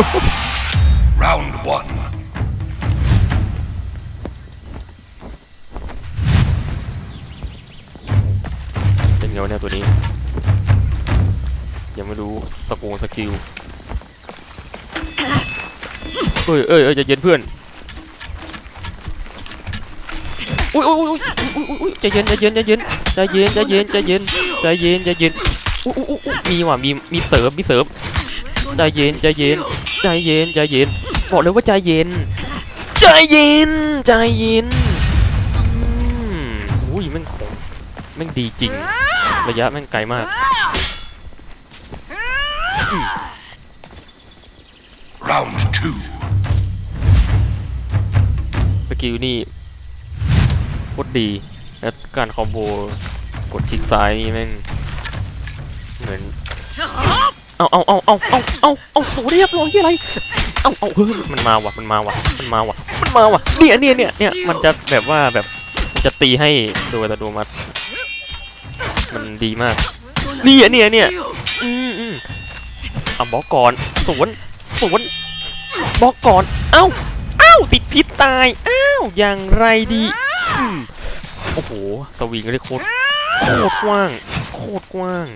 Round one. เป็นไงวะเนี่ยตัวนี้ยังไม่รู้สกูสกิลเอ้ยเอ้ยเอ้ยใจเย็นเพื่อน อุ้ยอุ้ยอุ้ยอุ้ยอุ้ยอุ้ยใจเย็นใจเย็นใจเย็นใจเย็นใจเย็นใจเย็นใจเย็นใจเย็นอุ้ยอุ้ยอุ้ยมีว่ะมีมีเสริมมีเสริมใจเย็นใจเย็น ใจเย็นใจเย็นบอกเลยว่าใจเย็น ใจเย็นใจเย็นอืมอุ้ยแม่งของแม่งดีจริง ระยะแม่งไกลมาก Round two. สกิลนี่โคตรดี แล้วการคอมโบกดคลิกซ้ายนี่แม่งเหมือน เอาเอาเอาเอาเอาเอาเอาโหเรียบร้อยอะไรเอาเอาเฮ้ยมันมาว่ะมันมาว่ะมันมาว่ะมันมาว่ะเนี่ยเนี่ยเนี่ยเนี่ยมันจะแบบว่าแบบมันจะตีให้โดยอัตโนมัติมันดีมากเนี่ยเนี่ยเนี่ยอืมอืมเอาบล็อกก่อนสวนสวนบล็อกก่อนเอ้าเอ้าติดพิษตายอ้าวอย่างไรดีอืมโอ้โหสวิงได้โคตรโคตรกว้าง โคตรกว้าง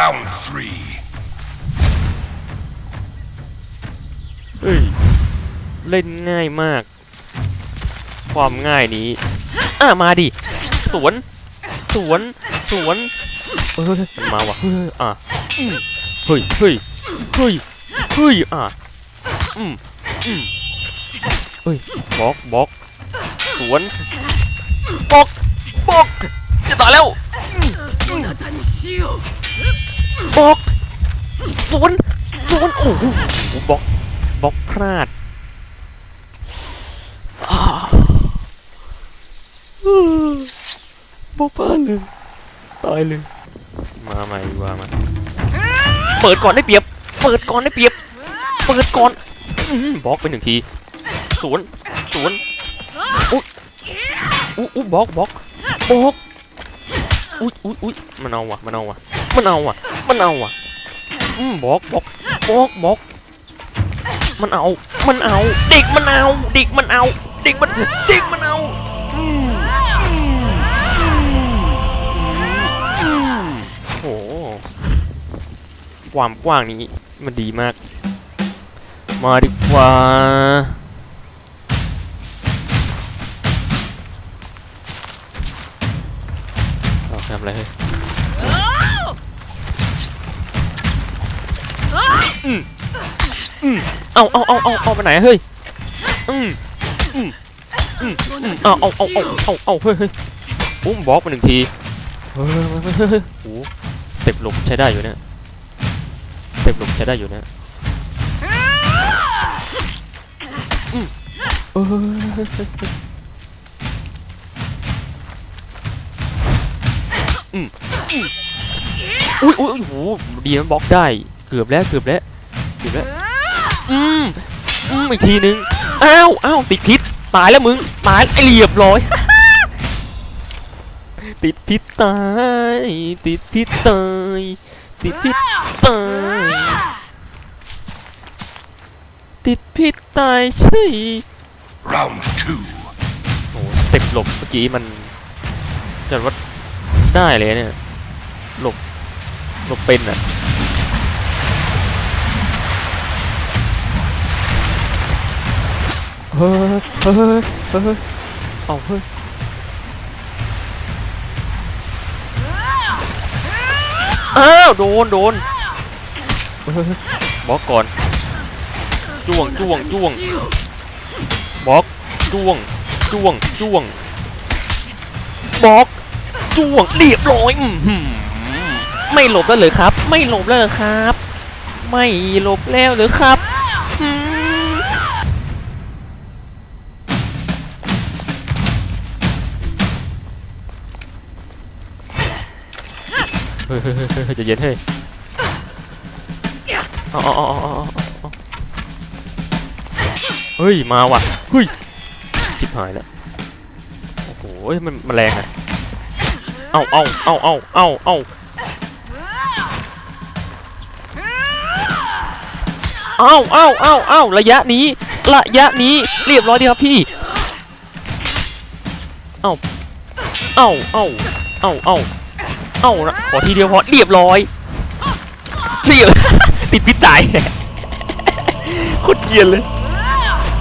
Round three. เฮ้ยเล่นง่ายมาก ความง่ายนี้ อะมาดิ สวน สวน สวนเอ้ยมันมาว่ะเฮ้ยอะอืมเฮ้ยเฮ้ยเฮ้ยเฮ้ยอะอืมอืมเฮ้ยบล็อกบล็อกสวนบล็อกบล็อกจะตายแล้ว บล็อกสวนสวนโอ้โหบล็อกบล็อกพลาดอ่าบล็อกพลาดเลยตายเลยมาใหม่ดีกว่ามาเปิดก่อนได้เปรียบ เปิดก่อนได้เปรียบ เปิดก่อนอื้อหือบล็อกไปหนึ่งทีสวนสวนอุ๊ยอุ๊ยอุ๊ยบล็อกบล็อกบล็อกอุ๊ยอุ๊ยอุ๊ยมันเอาว่ะมันเอาว่ะ มันเอาว่ะ มันเอาว่ะ อืมบอกบอกบอกบอกมันเอา มันเอา เด็กมันเอา เด็กมันเอา เด็กมัน เด็กมันเอาโอ้โหความกว้างนี้มันดีมาก มาดีกว่าเอาทำอะไรเฮ้ย อืมอืมเอาเอาเอาเอาเอาไปไหนอะเฮ้ยอืมอืมอืมอืมเอาเอาเอาเอาเอาเอาเฮ้ยเฮ้ยอุ้มบล็อกไปหนึ่งทีเฮ้ยเฮ้ยเฮ้ยเฮ้ยโอ้โหเต็บหลบใช้ได้อยู่เนี่ยเต็บหลบใช้ได้อยู่เนี่ยอืมเออเฮ้ยเฮ้ยเฮ้ยอืมอุ้ยอุ้ยอุ้ยโหดีมันบล็อกได้เกือบแล้วเกือบแล้ว อบแล้วอืมอืมอีกทีนึงอ้าวอ้าวติดพิษตายแล้วมึงตายไอเรียบร้อย ติดพิษตาย ติดพิษตายติดพิษตายติดพิษตายใช่ Round two. โอ้โหสเต็ปหลบเมื่อกี้มันจัดว่าได้เลยเนี่ยหลบหลบเป็นอะ เฮ้ยเฮ้ยเฮ้ยเอาเฮ้ยอ้าวโดนโดนบล็อกก่อนจ้วงจ้วงจ้วงบล็อกจ้วงจ้วงจ้วงบล็อกจ้วงเรียบร้อยไม่หลบแล้วเหรอครับ ไม่หลบแล้วเหรอครับ ไม่หลบแล้วเหรอครับ ฮ้ยเฮ้ยเฮ้ยเฮ้ยใจะเย็นเฮ้ยเอาเอเฮ้ย มาว่ะเฮ้ยชิบหายแล้ว โอ้โห มันมันแรงอะเอาเอาเอาเอาเอาเอาเอ้าเอ้าเอ้าเอ้าระยะนี้ ระยะนี้ เรียบร้อยดีครับพี่ เอาเอ้าเอ้าเอ้าเอ้า เอ้านะขอทีเดียวพอเรียบร้อยเรียบติดพิษตายโคตรเกียนเลย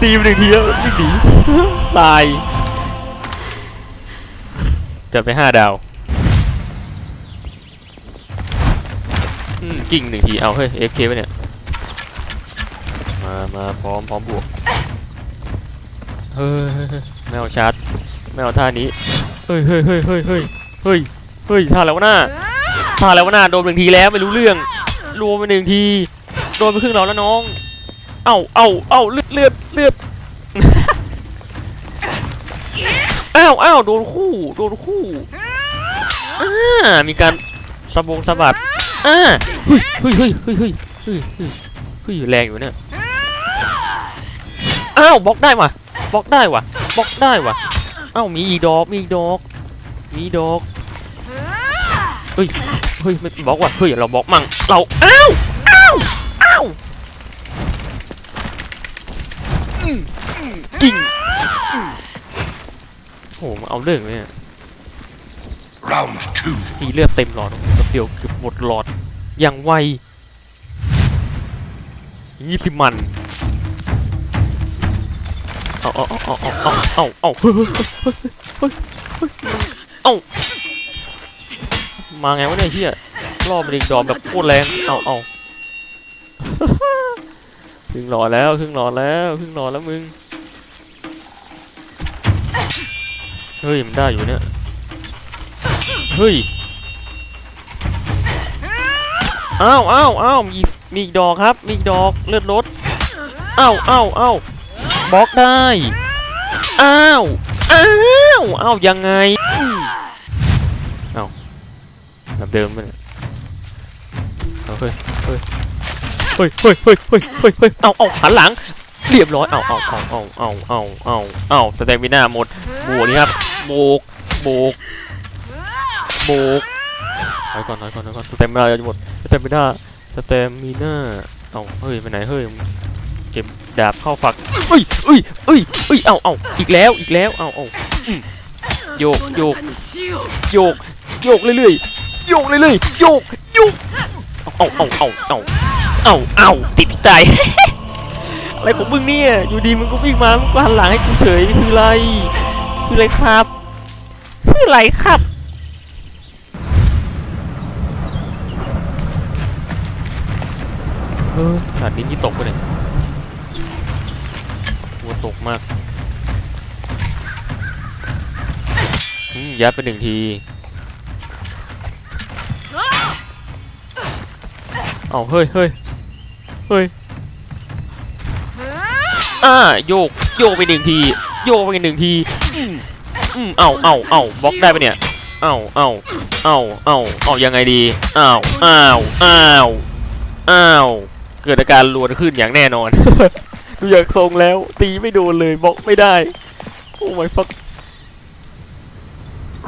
ตีไปหนึ่งทีแล้ววิ่งหนีตายจะไปห้าดาวกิ่งหนึ่งทีเอาเฮ้ย FK ไปเนี่ยมามาพร้อมพร้อมบวกเฮ้ยเฮ้ยเฮ้ยไม่เอาชาร์จไม่เอาท่านี้เฮ้ยเฮ้ยเฮ้ยเฮ้ยเฮ้ย เฮ้ยท่าแล้วหน้าท่าแล้วหน้าโดนหนึ่งทีแล้วไม่รู้เรื่องรวมไปหนึ่งที โดนไปครึ่งเราแล้วน้อง เอ้าเอ้าเอ้าเลือดเลือดเลือดอ้าวอ้าวโดนคู่ โดนคู่อ่ามีการสะบงสะบัดอ่าเฮ้ยเฮ้ยเฮ้ยเฮ้ยเฮ้ยเฮ้ยเฮ้ยแรงอยู่เนี่ยอ้าวบล็อกได้ว่ะบล็อกได้ว่ะบล็อกได้ว่ะอ้าวมีอีดอกมีอีดอกมีดอก เฮ้ย เฮ้ย ไม่บล็อกว่ะ เฮ้ยเราบล็อกมั่ง เรา อ้าวอ้าวอ้าวอืมอืมกิ่งอืมโหมาเอาเรื่องเลยเนี่ย Round two. มีเลือดเต็มหลอดกระเดียวเกือบหมดหลอด อย่างไวยี่สิบมัน เอาเอาเอาเอาเอาเอาเอาเฮ้ยเฮ้ยเฮ้ยเฮ้ยเฮ้ยเอา มาไงวะเนี่ยเฮียรอบมันอีกดอกแบบโคตรแรง เอาเอาครึ่งหลอดแล้วครึ่งหลอดแล้วครึ่งหลอดแล้วมึง เฮ้ยมันได้อยู่เนี่ย เฮ้ย อ้าวอ้าวอ้าวมีมีอีกดอกครับ มีอีกดอกเลือดลด อ้าวอ้าวอ้าวบล็อกได้ อ้าว อ้าว อ้าวยังไง แบบเดิมมันยเอาเฮ้ยเฮ้ยเฮ้ยเฮ้ยเฮ้ยเฮ้ยเฮ้ยเฮ้ยเอาเอาหันหลัง เรียบร้อย เอาเอาเอาเอาเอาเอาเอาเอาสเตมิน่าหมดโบกนี่ครับโบกโบกโบกถอยก่อนถอยก่อนถอยก่อนสเตมิน่าจะหมดสเตมิน่าสเตมิน่าเอาเฮ้ยไปไหนเฮ้ยเก็บดาบเข้าฝักเอ้ยเอ้ยเอ้ยเอ้ยเอาเอาอีกแล้วอีกแล้วเอาเอาอืมโยกโยกโยกโยกเรื่อยๆ โยกเรื่อยโยกโยกเอาเอาเอาเอาเอาเอาติดตายอะไรของมึงเนี่ยอยู่ดีมึงก็วิ่งมามึงก็หันหลังให้กูเฉยคืออะไรคืออะไรครับคืออะไรครับเออขนาดนี้นี่ตกไปเนี่ยหัวตกมากอืมยัดไปหนึ่งที เอาเฮ้ยเฮ้ยเฮ้ยอ่าโยกโยกไปหนึ่งที โยกไปหนึ่งทีอืมอืมเอาเอาเอาบล็อกได้ปะเนี่ยเอาเอาเอาเอาเอายังไงดีอ้าวอ้าวอ้าวอ้าวเกิดอาการรวนขึ้นอย่างแน่นอนดูอยากทรงแล้วตีไม่โดนเลยบล็อกไม่ได้ โอ้ my fuck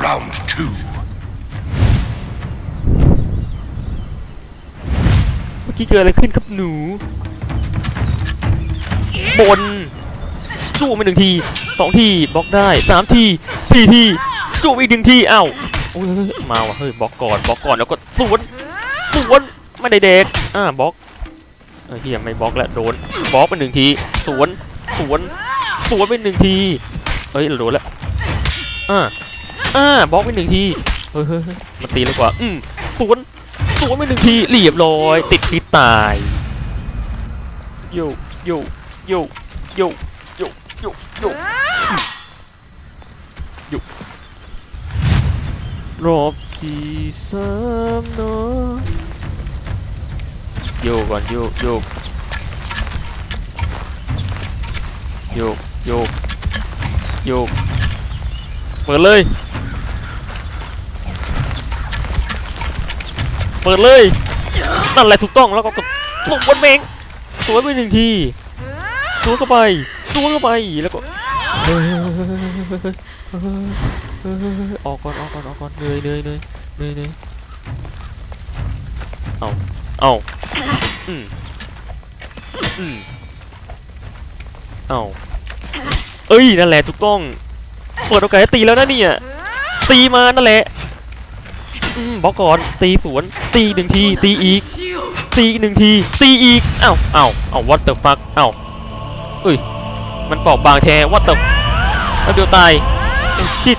Round two. เมื่ อกี้เกิดอะไรขึ้นครับหนู บน สู้ไปหนึ่งทีสองทีบล็อกได้สามทีสี่ทีสู้อีกหนึ่งทีอ้าวโอ้ยมาว่ะเฮ้ยบล็อกก่อนบล็อกก่อนแล้วก็สวนสวนไม่ได้เด็กอ่าบล็อกเฮียไม่บล็อกแล้วโดนบล็อกไปหนึ่งทีสวนสวนสวนไปหนึ่งทีเฮ้ยโดนแล้วอ่าอ่าบล็อกไปหนึ่งทีเฮ้ยมาตีแล้วกว่าอืมสวน สวนไปหนึ่งทีเรียบร้อย ติดพิษตายโยโยโยโยโยโยโยโยรอบที่สามเนาะโยกก่อนโยกโยกโยกโยกโยกเปิดเลย เปิดเลย นั่นแหละถูกต้องแล้วก็กดสวนเมงสวนไปหนึ่งทีสวนเข้าไปสวนเข้าไปแล้วก็เฮ้ยออกก่อนออกก่อนออกก่อนเหนื่อยเหนื่อยเหนื่อยเหนื่อยเหนื่อยเอาเอาอืมอืมเอาเอ้ยนั่นแหละถูกต้องเปิดโอกาสให้ตีแล้วนะเนี่ยตีมานั่นแหละ อืมบล็อกก่อนตีสวน ตีหนึ่งที ตีอีก ตีอีกหนึ่งที ตีอีกเอ้าเอ้าเอ้า what the fuck เอ้าเอ้ย มันเปอกบางแท้วัตเตอร์แล้วเดียวตายชิ